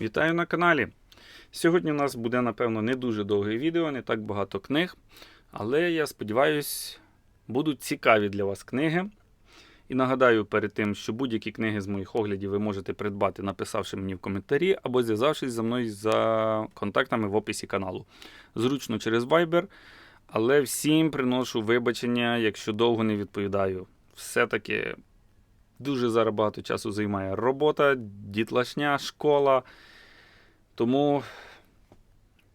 Вітаю на каналі. Сьогодні у нас буде, напевно, не дуже довге відео, не так багато книг. Але я сподіваюся, будуть цікаві для вас книги. І нагадаю перед тим, що будь-які книги з моїх оглядів ви можете придбати, написавши мені в коментарі або зв'язавшись за мною за контактами в описі каналу. Зручно через Viber, але всім приношу вибачення, якщо довго не відповідаю. Все-таки дуже зараз багато часу займає робота, дітлашня, школа. Тому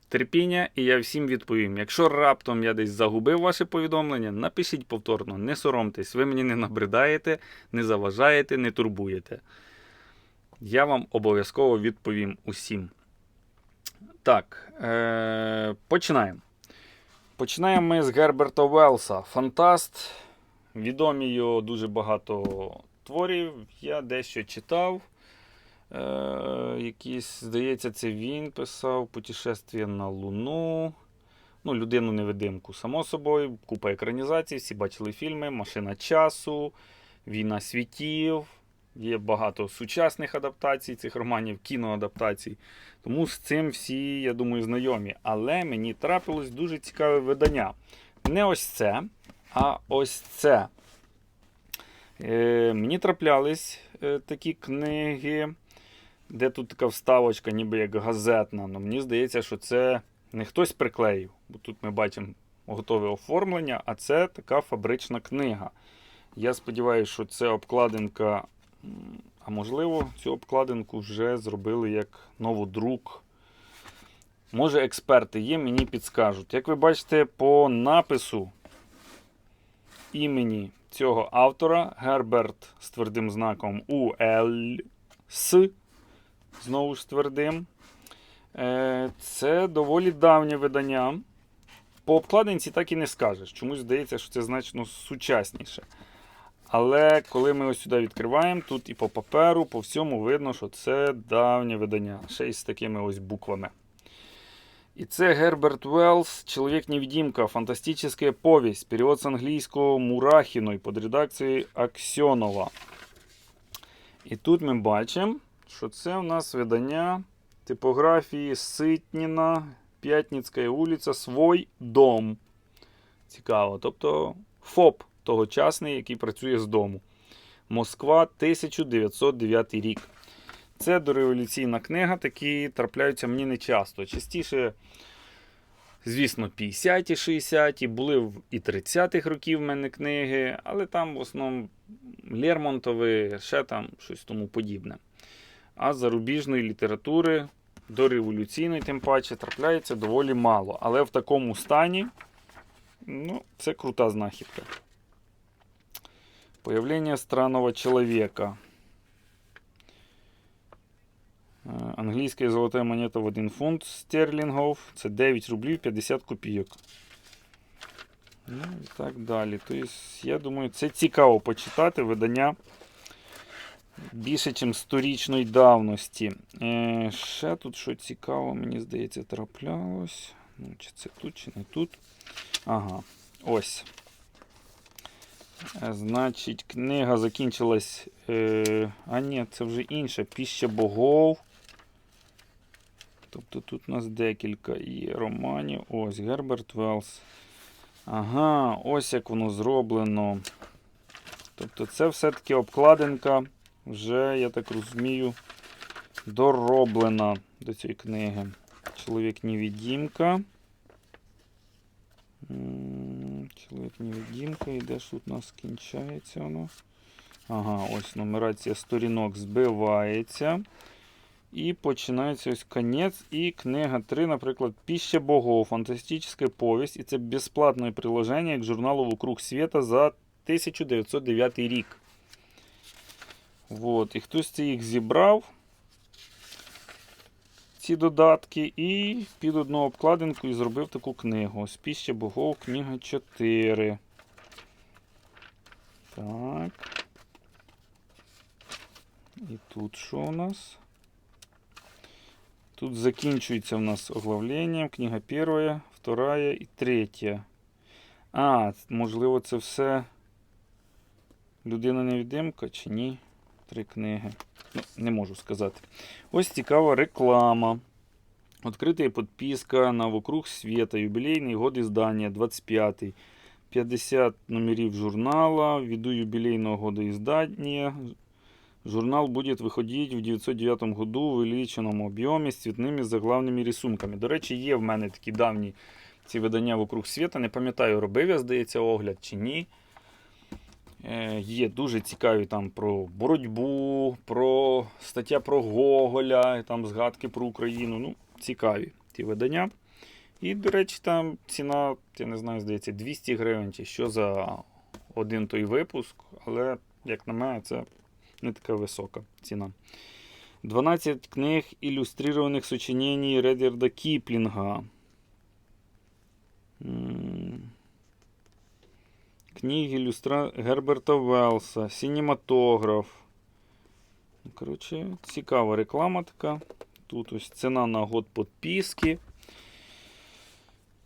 терпіння, і я всім відповім. Якщо раптом я десь загубив ваше повідомлення, напишіть повторно, не соромтесь, ви мені не набридаєте, не заважаєте, не турбуєте. Я вам обов'язково відповім усім. Так, е- починаємо. Починаємо ми з Герберта Велса. Фантаст. Відомі його дуже багато творів. Я дещо читав. Е, якісь, здається, це він писав Путешествие на Луну. Ну, людину-невидимку, само собою, купа екранізацій, всі бачили фільми, Машина часу, Війна світів. Є багато сучасних адаптацій цих романів, кіноадаптацій. Тому з цим всі, я думаю, знайомі. Але мені трапилось дуже цікаве видання. Не ось це, а ось це. Е, мені траплялись е, такі книги, де тут така вставочка, ніби як газетна. Ну, мені здається, що це не хтось приклеїв, бо тут ми бачимо готове оформлення, а це така фабрична книга. Я сподіваюся, що це обкладинка, а можливо, цю обкладинку вже зробили як новодрук. Може, експерти є, мені підскажуть. Як ви бачите, по напису імені цього автора Герберт з твердим знаком УЛС, знову ж твердим. Е, Це доволі давнє видання. По обкладинці так і не скажеш. Чомусь здається, що це значно сучасніше. Але коли ми ось сюди відкриваємо, тут і по паперу, по всьому видно, що це давнє видання. Ще й з такими ось буквами. І це Герберт Уэллс «Человек-невидимка. Фантастическая повесть. Перевод з англійського Мурахіної під редакцією Аксьонова. І тут ми бачимо, що це у нас видання типографії Ситніна, П'ятницька вулиця, Свой дом. Цікаво. Тобто ФОП тогочасний, який працює з дому. Москва, 1909 рік. Це дореволюційна книга, такі трапляються мені не часто. Частіше, звісно, 50-ті, 60-ті, були і 30-х років в мене книги, але там в основному Лермонтови, ще там щось тому подібне. А зарубіжної літератури, дореволюційної, тим паче, трапляється доволі мало. Але в такому стані ну, це крута знахідка. Появление странного человека. Е, Англійська золота монета в 1 фунт стерлінгів. Це 9 рублів 50 копійок. Ну і так далі. Тобто, я думаю, це цікаво почитати видання більше, ніж сторічної давності. Е, ще тут що цікаво, мені здається, траплялось. Ну, чи це тут, чи не тут. Ага, ось. Е, Значить, книга закінчилась. Е, а ні, це вже інша. Піща богов. Тобто тут у нас декілька є романів. Ось Герберт Велс. Ага, ось як воно зроблено. Тобто це все-таки обкладинка вже, я так розумію, дороблена до цієї книги. Чоловік-невідімка. Чоловік-невідімка. І де ж тут у нас кінчається воно? Ага, ось нумерація сторінок збивається. І починається ось конець. І книга 3, наприклад, Піща богов. Фантастична повість. І це безплатне приложення к журналу «Вокруг света» за 1909 рік. Вот. І хтось це їх зібрав. Ці додатки, і під одну обкладинку і зробив таку книгу. Ось Піща богов, книга 4. Так. І тут що у нас? Тут закінчується у нас оглавлення. Книга перша, вторая і третя. А, можливо, це все людина невідимка чи ні? Три книги. Ну, не можу сказати. Ось цікава реклама. Открытая подписка на «Вокруг света», юбилейный год издания, 25-й. 50 номерів журнала, ввиду юбилейного года издания. Журнал будет выходить в 909 году в увеличеному об'ємі з цвітними заглавними рисунками. До речі, є в мене такі давні ці видання «Вокруг света». Не пам'ятаю, робив я, здається, огляд чи ні. Е, Є дуже цікаві там про боротьбу, про стаття про Гоголя, там згадки про Україну. Ну, цікаві ті видання. І, до речі, там ціна, я не знаю, здається, 200 гривень чи що за один той випуск. Але, як на мене, це не така висока ціна. 12 книг ілюстрованих сочинений Редерда Кіплінга. Книги ілюстра... Герберта Велса, Сінематограф. Ну, Коротше, цікава реклама така. Тут ось ціна на год підписки.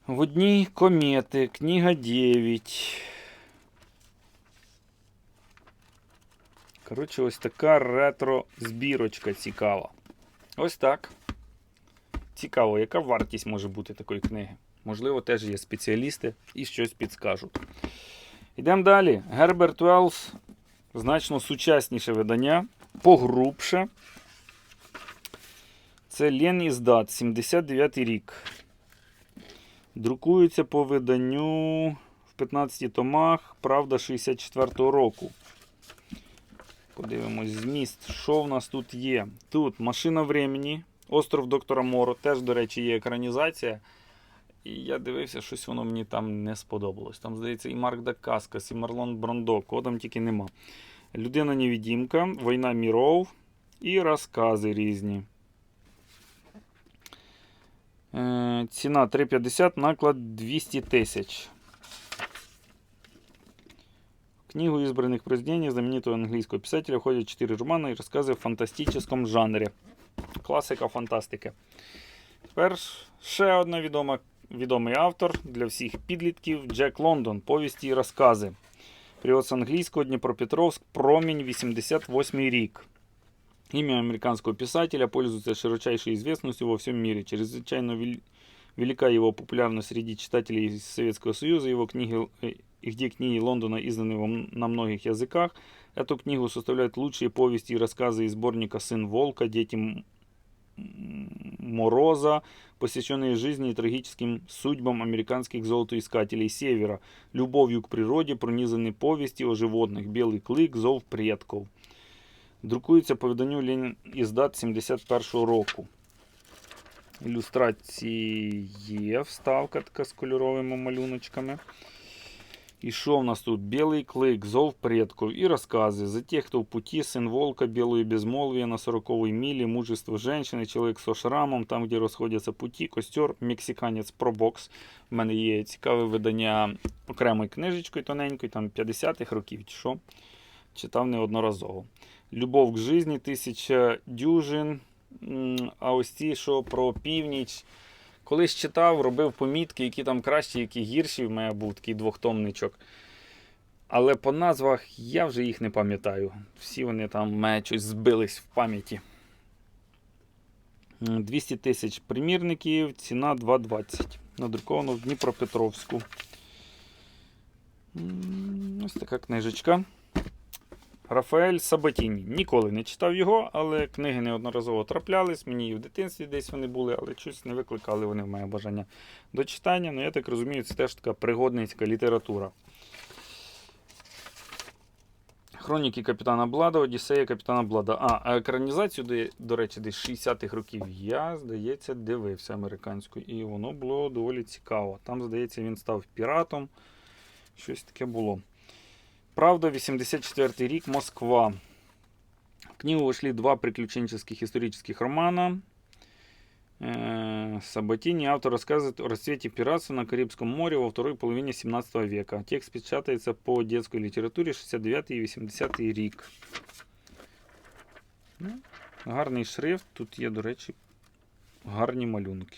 В одній комети, книга 9. Коротше, ось така ретро-збірочка цікава. Ось так. Цікаво, яка вартість може бути такої книги? Можливо, теж є спеціалісти і щось підскажуть. Йдемо далі. Герберт Уеллс значно сучасніше видання, погрубше. Це Лен Іздат, 79 рік. Друкується по виданню в 15 томах, правда, 64-го року. Подивимось зміст, що в нас тут є. Тут машина времени, остров доктора Моро. Теж, до речі, є екранізація. І я дивився, щось воно мені там не сподобалось. Там, здається, і Марк Дакаскас, і Марлон Брандо, кого там тільки нема. Людина невідімка, Війна міров і розкази різні. Е, ціна 3,50, наклад 200 тисяч. Книгу избранных произведений знаменитого английского писателя входят 4 романа і розкази в фантастичному жанрі. Класика фантастики. Тепер ще одна відома, відомий автор для всіх підлітків Джек Лондон. Повісті і розкази. Перевод з англійського Дніпропетровськ, промінь 88 рік. Имя американского писателя пользуется широчайшей известностью во всем мире. Чрезвычайно вел- велика его популярность среди читателей из Советского Союза. Его книги, э, и где книги Лондона изданы во м- на многих языках. Эту книгу составляют лучшие повести и рассказы из сборника «Сын Волка», «Дети М- М- Мороза», посвященные жизни и трагическим судьбам американских золотоискателей Севера, любовью к природе, пронизаны повести о животных, «Белый клык», «Зов предков». Друкується по виданню Ленін іздат 71-го року. Ілюстрації є, вставка така з кольоровими малюночками. І що в нас тут? Білий клик, зов предков і розкази. За тих, хто в путі, сын волка, белое безмолвие на 40-й миле, мужество женщины, человек со шрамом, там, де розходяться путі, костер, мексиканець Пробокс. У мене є цікаве видання окремою книжечкою тоненькою, там 50-х років чи що. Читав неодноразово. Любов к жизни, тисяча дюжин. А ось ці, що про північ. Колись читав, робив помітки, які там кращі, які гірші. В мене був такий двохтомничок. Але по назвах я вже їх не пам'ятаю. Всі вони там мене щось збились в пам'яті. 200 тисяч примірників, ціна 2,20. Надруковано в Дніпропетровську. Ось така книжечка. Рафаель Сабатіні. Ніколи не читав його, але книги неодноразово траплялись. Мені і в дитинстві десь вони були, але щось не викликали вони в мене бажання до читання. Ну, я так розумію, це теж така пригодницька література. Хроніки Капітана Блада, Одіссея Капітана Блада. А, а екранізацію, де, до речі, десь 60-х років я, здається, дивився американську. І воно було доволі цікаво. Там, здається, він став піратом. Щось таке було. Правда, 84 рік, Москва. В книгу вошли два приключенческих исторических романа. Э, автор рассказывает о расцвете пиратства на Карибском море во второй половине 17 века. Текст печатается по детской литературе 69 и 80 рік. Гарний шрифт. Тут є, до речі, гарні малюнки.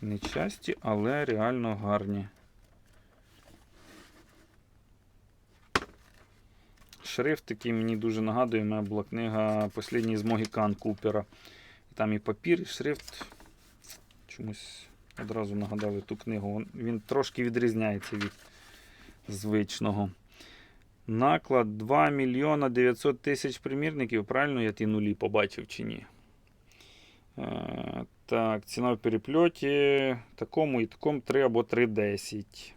Не часті, але реально гарні. Шрифт такий мені дуже нагадує. У мене була книга Послідній з Могікан Купера. Там і папір, і шрифт. Чомусь одразу нагадали ту книгу. Він трошки відрізняється від звичного. Наклад 2 мільйона 900 тисяч примірників. Правильно я ті нулі побачив чи ні? Е, так, ціна в перепльоті такому і такому 3 або 3,10.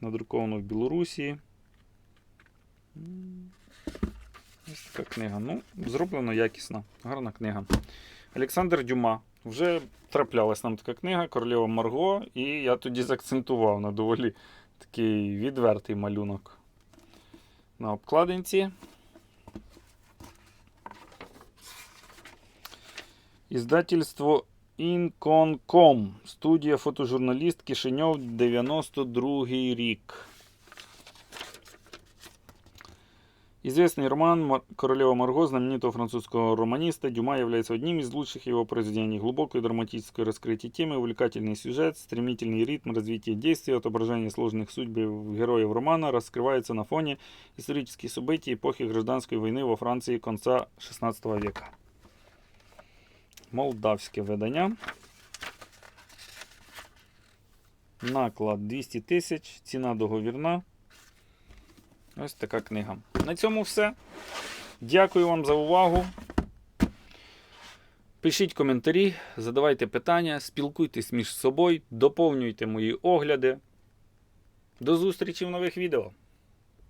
Надруковано в Білорусі. Ось така книга. Ну, зроблено якісно. Гарна книга. Олександр Дюма. Вже траплялась нам така книга Королева Марго, і я тоді заакцентував на доволі такий відвертий малюнок. На обкладинці. Іздательство Інконком. Студія фотожурналіст Кишиньов 92 рік. Известный роман «Королева Марго» знаменитого французского романиста Дюма является одним из лучших его произведений. Глубокое драматическое раскрытие темы, увлекательный сюжет, стремительный ритм развития действия, отображение сложных судьб героев романа раскрывается на фоне исторических событий эпохи гражданской войны во Франции конца XVI века. Молдавське видання. Наклад 200 тисяч, ціна договірна. Ось така книга. На цьому все. Дякую вам за увагу. Пишіть коментарі, задавайте питання, спілкуйтесь між собою, доповнюйте мої огляди. До зустрічі в нових відео.